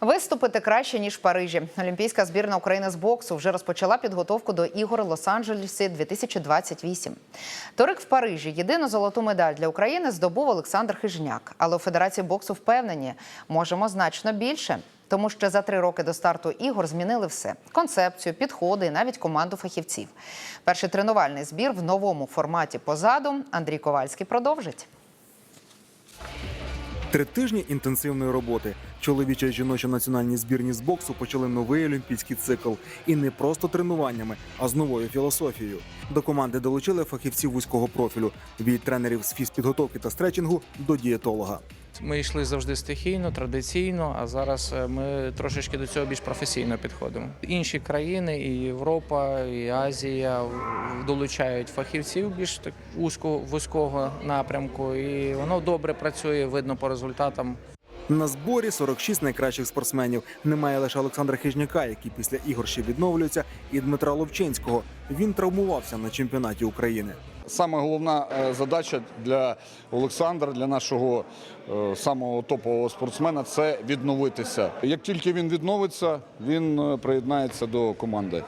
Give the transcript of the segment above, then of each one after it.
Виступити краще ніж в Парижі. Олімпійська збірна України з боксу вже розпочала підготовку до ігор Лос-Анджелесі 2028. Торик в Парижі єдину золоту медаль для України здобув Олександр Хижняк. Але у Федерації боксу впевнені, можемо значно більше. Тому що за три роки до старту ігор змінили все: концепцію, підходи і навіть команду фахівців. Перший тренувальний збір в новому форматі позаду Андрій Ковальський продовжить. Три тижні інтенсивної роботи. Чоловіча і жіноча національні збірні з боксу почали новий олімпійський цикл. І не просто тренуваннями, а з новою філософією. До команди долучили фахівців вузького профілю від тренерів з фізпідготовки та стретчингу до дієтолога. Ми йшли завжди стихійно, традиційно, а зараз е, ми трошечки до цього більш професійно підходимо. Інші країни, і Європа, і Азія долучають фахівців більш так вузького, вузького напрямку, і воно добре працює, видно по результатам. На зборі 46 найкращих спортсменів. Немає лише Олександра Хижняка, який після ігор ще відновлюється, і Дмитра Ловчинського. Він травмувався на чемпіонаті України. Саме головна е, задача для Олександра, для нашого е, самого топового спортсмена це відновитися. Як тільки він відновиться, він е, приєднається до команди.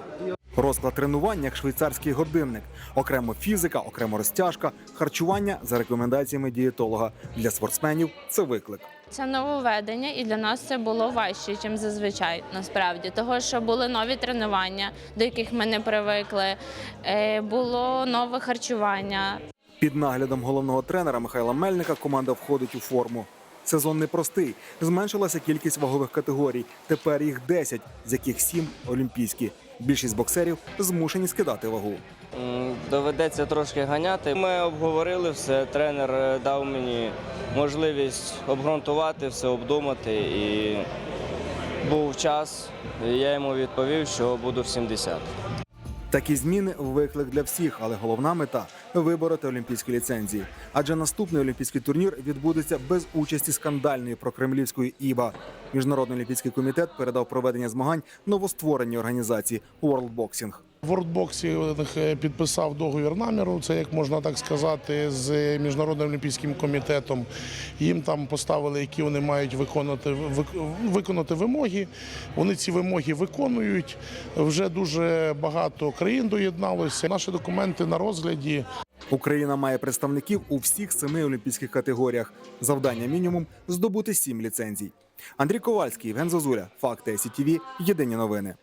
Розклад тренувань як швейцарський годинник, окремо фізика, окремо розтяжка, харчування за рекомендаціями дієтолога. Для спортсменів це виклик. Це нововведення, і для нас це було важче, ніж зазвичай насправді. Того, що були нові тренування, до яких ми не привикли, е, було нове харчування. Під наглядом головного тренера Михайла Мельника команда входить у форму. Сезон непростий. Зменшилася кількість вагових категорій. Тепер їх 10, з яких 7 – олімпійські. Більшість боксерів змушені скидати вагу. Доведеться трошки ганяти. Ми обговорили все. Тренер е, дав мені можливість обґрунтувати все, обдумати. І був час. Я йому відповів, що буду в 70. Такі зміни виклик для всіх, але головна мета вибороти олімпійські ліцензії. Адже наступний олімпійський турнір відбудеться без участі скандальної прокремлівської ІБА. Міжнародний олімпійський комітет передав проведення змагань новоствореній організації World Boxing. Вордбоксі е, підписав договір наміру, це як можна так сказати, з міжнародним олімпійським комітетом. Їм там поставили, які вони мають виконати виконати вимоги. Вони ці вимоги виконують. Вже дуже багато країн доєдналося. Наші документи на розгляді. Україна має представників у всіх семи олімпійських категоріях. Завдання мінімум здобути сім ліцензій. Андрій Ковальський, Євген Зозуля, Факти СІТВ, Єдині новини.